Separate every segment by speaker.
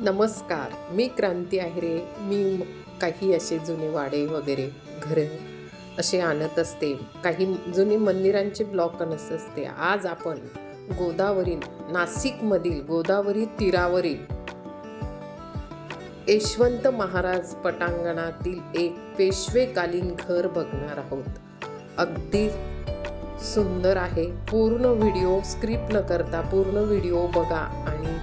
Speaker 1: नमस्कार मी क्रांती आहिरे मी काही असे जुने वाडे वगैरे घरे असे आणत असते. काही जुनी मंदिरांचे ब्लॉक आणत असते. आज आपण गोदावरी नाशिकमधील गोदावरी तीरावरील यशवंत महाराज पटांगणातील एक पेशवेकालीन घर बघणार आहोत. अगदी सुंदर आहे. पूर्ण व्हिडिओ स्क्रिप्ट न करता पूर्ण व्हिडिओ बघा आणि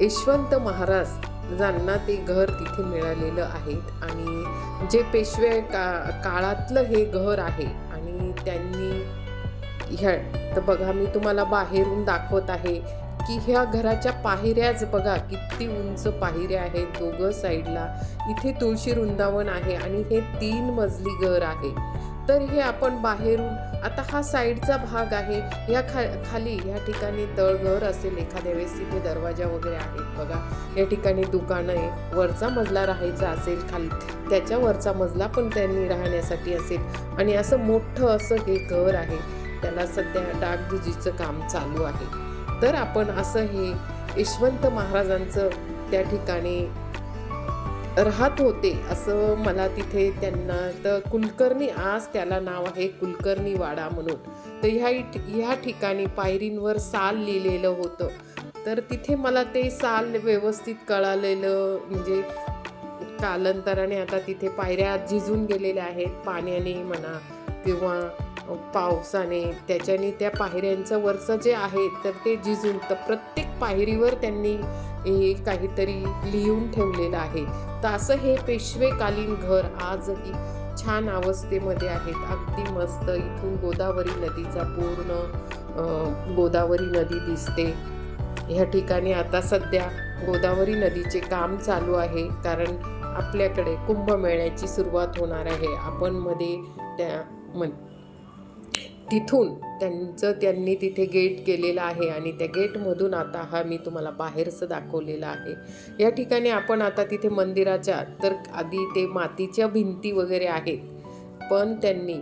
Speaker 1: यशवंत महाराज ज्यांना ते घर तिथे मिळालेलं आहेत. आणि जे पेशवे का काळातलं हे घर आहे आणि त्यांनी ह्या तर बघा मी तुम्हाला बाहेरून दाखवत आहे की ह्या घराच्या पायऱ्याच बघा किती उंच पायऱ्या आहेत दोघं साईडला. इथे तुळशी वृंदावन आहे आणि हे तीन मजली घर आहे. तर हे आपण बाहेरून आता हा साईडचा भाग आहे या खा खाली या ठिकाणी तळघर असेल एखाद्या वेळेस तिथे दरवाजा वगैरे आहेत बघा. या ठिकाणी दुकानं आहे वरचा मजला राहायचा असेल खाली त्याच्या वरचा मजला पण त्यांनी राहण्यासाठी असेल. आणि असं मोठं असं हे घर आहे त्याला सध्या डागडुजीचं काम चालू आहे. तर आपण असं हे यशवंत महाराजांचं त्या ठिकाणी राहत होते असं मला तिथे त्यांना तर कुलकर्णी आज त्याला नाव आहे कुलकर्णी वाडा म्हणून. तर ह्या ह्या ठिकाणी पायरींवर साल लिहिलेलं होतं. तर तिथे मला ते साल व्यवस्थित कळालेलं म्हणजे कालांतराने आता तिथे पायऱ्या झिजून गेलेल्या आहेत पाण्याने म्हणा किंवा पावसाने. त्याच्याने त्या पायऱ्यांचं वरचं जे आहे तर ते झिजून तर प्रत्येक पायरीवर त्यांनी हे काहीतरी लिहून ठेवलेलं आहे. तर असं हे पेशवेकालीन घर आजही छान अवस्थेमध्ये आहेत. अगदी मस्त. इथून गोदावरी नदीचा पूर्ण गोदावरी नदी दिसते. ह्या ठिकाणी आता सध्या गोदावरी नदीचे काम चालू आहे. कारण आपल्याकडे कुंभमेळ्याची सुरुवात होणार आहे. आपण मध्ये त्या मन तिथून त्यांचं त्यांनी तिथे गेट केलेलं आहे आणि त्या गेटमधून आता हा मी तुम्हाला बाहेरचं दाखवलेलं आहे. या ठिकाणी आपण आता तिथे मंदिराच्या तर आधी ते मातीच्या भिंती वगैरे आहेत पण त्यांनी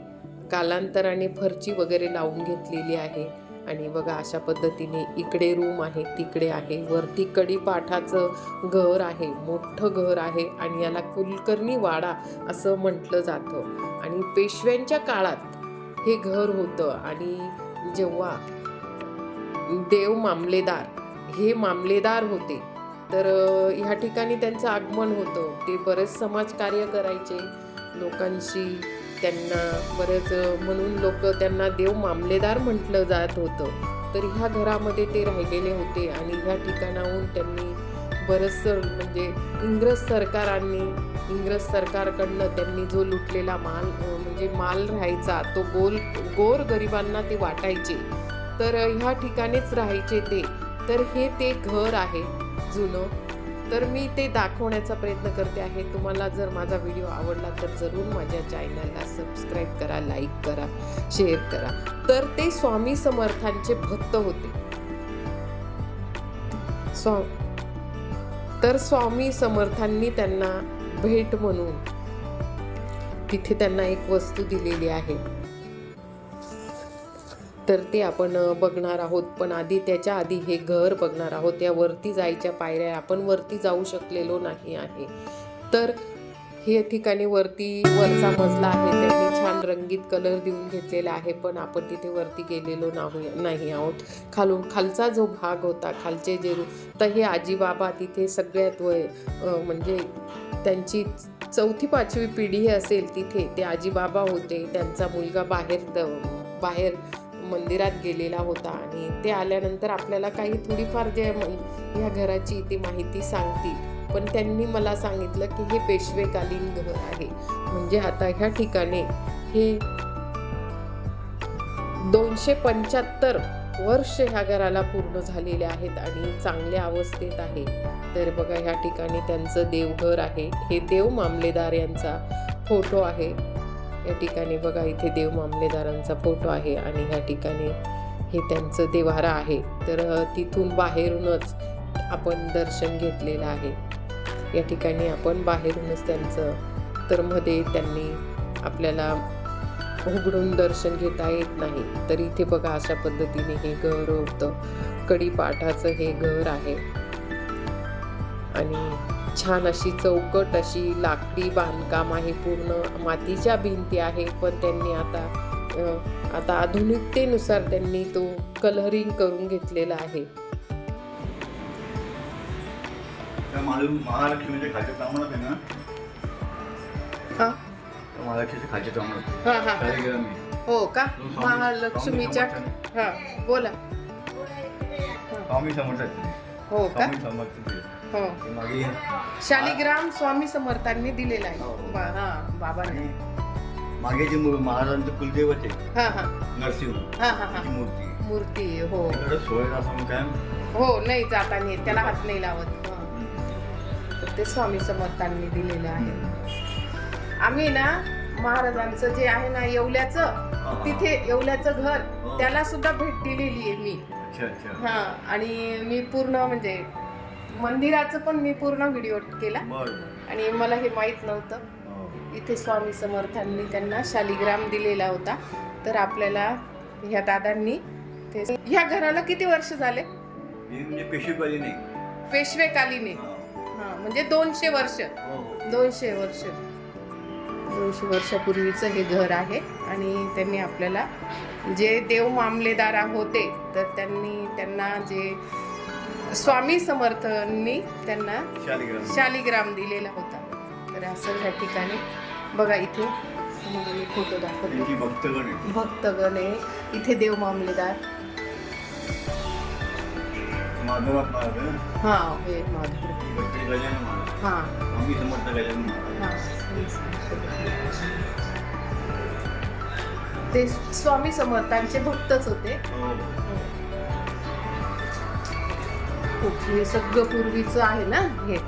Speaker 1: कालांतराने फरची वगैरे लावून घेतलेली आहे. आणि बघा अशा पद्धतीने इकडे रूम आहे तिकडे आहे. वरती कडी पाठाचं घर आहे मोठं घर आहे आणि याला कुलकर्णी वाडा असं म्हटलं जातं. आणि पेशव्यांच्या काळात हे घर होतं आणि जेव्हा देव मामलेदार हे मामलेदार होते तर ह्या ठिकाणी त्यांचं आगमन होतं. ते बरेच समाजकार्य करायचे. लोकांशी त्यांना बरंच म्हणून लोक त्यांना देव मामलेदार म्हटलं जात होतं. तर ह्या घरामध्ये ते राहिलेले होते आणि ह्या ठिकाणाहून त्यांनी बरंचसं म्हणजे इंग्रज सरकारांनी इंग्रज सरकारकडनं त्यांनी जो लुटलेला माल म्हणजे माल राहायचा तो गोल गोर गरिबांना ते वाटायचे. तर ह्या ठिकाणीच राहायचे ते. तर हे ते घर आहे जुनं. तर मी ते दाखवण्याचा प्रयत्न करते आहे. तुम्हाला जर माझा व्हिडिओ आवडला तर जरूर माझ्या चॅनलला सबस्क्राईब करा लाईक करा शेअर करा. तर ते स्वामी समर्थांचे भक्त होते. स्वा तर स्वामी समर्थांनी त्यांना भेट म्हणून तिथे त्यांना एक वस्तू दिलेली आहे. तर ते आपण बघणार आहोत. पण आधी त्याच्या आधी हे घर बघणार आहोत. या वरती जायच्या पायऱ्या आपण वरती जाऊ शकलेलो नाही आहे. तर हे ठिकाणी वरती वरचा मजला आहे. त्यांनी छान रंगीत कलर देऊन घेतलेला आहे पण आपण तिथे वरती गेलेलो नाही नाही आहोत. खालून खालचा जो भाग होता खालचे जे रू तर हे आजीबाबा तिथे सगळ्यात वय म्हणजे त्यांची चौथी पाचवी पिढी असेल तिथे ते आजीबाबा होते. त्यांचा मुलगा बाहेर द बाहेर मंदिरात गेलेला होता आणि ते आल्यानंतर आपल्याला काही थोडीफार जे म- या घराची ती माहिती सांगतील. पण त्यांनी मला सांगितलं की हे पेशवेकालीन घर आहे. म्हणजे आता ह्या ठिकाणी हे दोनशे पंच्याहत्तर वर्ष ह्या घराला पूर्ण झालेले आहेत आणि चांगल्या अवस्थेत आहे. तर बघा ह्या ठिकाणी त्यांचं देवघर आहे. हे देव मामलेदार यांचा फोटो आहे. या ठिकाणी बघा इथे देव मामलेदारांचा फोटो आहे आणि ह्या ठिकाणी हे त्यांचं देवारा आहे. तर तिथून बाहेरूनच आपण दर्शन घेतलेलं आहे. या ठिकाणी आपण बाहेरूनच त्यांचं तर मध्ये त्यांनी आपल्याला उघडून दर्शन घेता येत नाही. तर इथे बघा अशा पद्धतीने हे घर होतं. कडीपाठाचं हे घर आहे. आणि छान अशी चौकट अशी लाकडी बांधकाम आहे. पूर्ण मातीच्या भिंती आहे पण त्यांनी आता आता आधुनिकतेनुसार त्यांनी तो कलरिंग करून घेतलेला आहे.
Speaker 2: त्या मालू महालक्ष्मीच्या खालच्या प्रमाणात आहे ना?
Speaker 1: हा.
Speaker 2: त्या महालक्ष्मीच्या खालच्या प्रमाणात
Speaker 1: हा हा.
Speaker 2: त्याला गेला मी.
Speaker 1: हो का? महालक्ष्मीच्या हा बोला.
Speaker 2: स्वामी समर्थ आहेत ते.
Speaker 1: हो का?
Speaker 2: स्वामी समर्थ ते.
Speaker 1: हो.
Speaker 2: ते मागे
Speaker 1: शालिग्राम स्वामी समर्थांनी दिलेला आहे.
Speaker 2: हो.
Speaker 1: बा- हा बाबांनी.
Speaker 2: आणि मागे जी मू- महाराजांचं कुलदैवत आहे
Speaker 1: हा हा.
Speaker 2: नरसिंह
Speaker 1: हा हा हा.
Speaker 2: मूर्ती आहे.
Speaker 1: मूर्ती आहे, हो.
Speaker 2: तिकडं सोळा असं काय
Speaker 1: हो नाही जाता नाही येत, त्याला हात नाही लावत. ते स्वामी समर्थांनी दिलेलं आहे. आम्ही ना महाराजांचं जे आहे ना येवल्याचं तिथे येवल्याचं घर त्याला सुद्धा भेट दिलेली आहे मी.
Speaker 2: अच्छा अच्छा.
Speaker 1: हा आणि मी पूर्ण म्हणजे मंदिराचं पण मी पूर्ण व्हिडिओ केला. आणि मला हे माहीत नव्हतं.
Speaker 2: हो.
Speaker 1: इथे स्वामी समर्थांनी त्यांना शालिग्राम दिलेला होता. तर आपल्याला ह्या दादांनी ते ह्या घराला किती वर्ष झाले?
Speaker 2: हे म्हणजे पेशवेकालीन आहे.
Speaker 1: पेशवेकालीने
Speaker 2: हा.
Speaker 1: म्हणजे दोनशे वर्ष. दोनशे वर्ष. दोनशे वर्षापूर्वीचं हे घर आहे आणि त्यांनी आपल्याला जे देव मामलेदार होते तर त्यांनी त्यांना जे स्वामी समर्थांनी त्यांना
Speaker 2: शालिग्राम.
Speaker 1: दिलेला होता. तर असं ह्या ठिकाणी बघा इथे तुम्हाला मी फोटो दाखवते.
Speaker 2: त्यांची भक्तगण आहे.
Speaker 1: भक्तगण आहे. इथे देव मामलेदार.
Speaker 2: महाराज.
Speaker 1: हा हे माधुर.
Speaker 2: गजानन महाराज
Speaker 1: हा.
Speaker 2: स्वामी समर्थ गजानन महाराज
Speaker 1: हा. ते स्वामी समर्थांचे भक्तच होते.
Speaker 2: हो.
Speaker 1: खूप हे सगळं पूर्वीचं आहे ना हे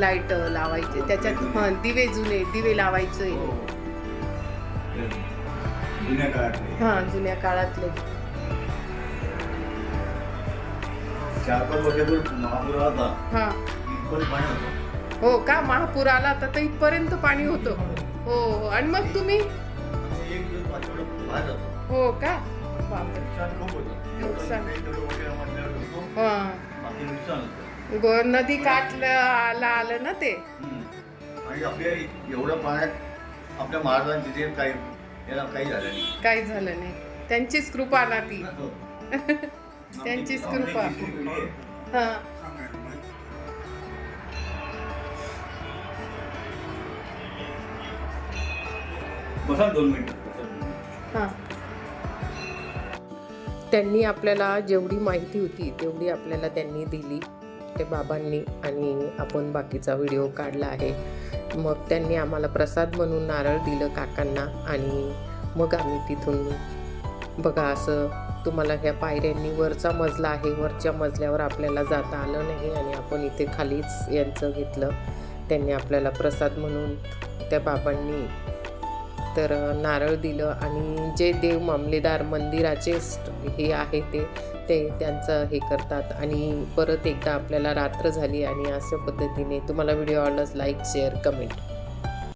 Speaker 1: लाइट लावायचे. त्याच्यात हा दिवे जुने दिवे लावायचे.
Speaker 2: हो. ते जुन्या काळातले.
Speaker 1: हा जुन्या काळातले.
Speaker 2: चार पाच वर्षापूर्वी महापूर आला
Speaker 1: हा.
Speaker 2: इथपर्यंत पाणी होतं.
Speaker 1: हो का? महापूर आला तर इथपर्यंत पाणी होतं. हो हो. आणि मग तुम्ही?
Speaker 2: आणि एक दिवस पाचवडं बाहेर जातो.
Speaker 1: हो का? बापरे.
Speaker 2: नुकसान खूप होतं.
Speaker 1: नुकसान.
Speaker 2: तेवढं तेवढं वगैरे म्हटल्यावर होतो
Speaker 1: हा.
Speaker 2: बाकी नुकसान होतं.
Speaker 1: गो नदी काठला आला आलं ना ते?
Speaker 2: हम्म. आणि आपल्या एवढ्या पाण्यात आपल्या महाराजांचे जे काही याला काही झालं नाही.
Speaker 1: काही झालं नाही. त्यांचीच कृपा ना ती.
Speaker 2: हो.
Speaker 1: त्यांचीच कृपा. हा.
Speaker 2: बसा दोन मिनिटं.
Speaker 1: हा. त्यांनी आपल्याला जेवढी माहिती होती तेवढी आपल्याला त्यांनी दिली ते बाबांनी आणि आपण बाकीचा व्हिडिओ काढला आहे. मग त्यांनी आम्हाला प्रसाद म्हणून नारळ दिलं काकांना आणि मग आम्ही तिथून बघा असं तुम्हाला ह्या पायऱ्यांनी वरचा मजला आहे. वरच्या मजल्यावर आपल्याला जाता आलं नाही आणि आपण इथे खालीच यांचं घेतलं. त्यांनी आपल्याला प्रसाद म्हणून त्या बाबांनी तर नारळ दिलं आणि जे देव मामलेदार मंदिराचे स्ट- हे आहे ते ते त्यांचं हे करतात. आणि परत एकदा आपल्याला रात्र झाली आणि अशा पद्धतीने तुम्हाला व्हिडिओ आवडलाच लाईक शेअर कमेंट.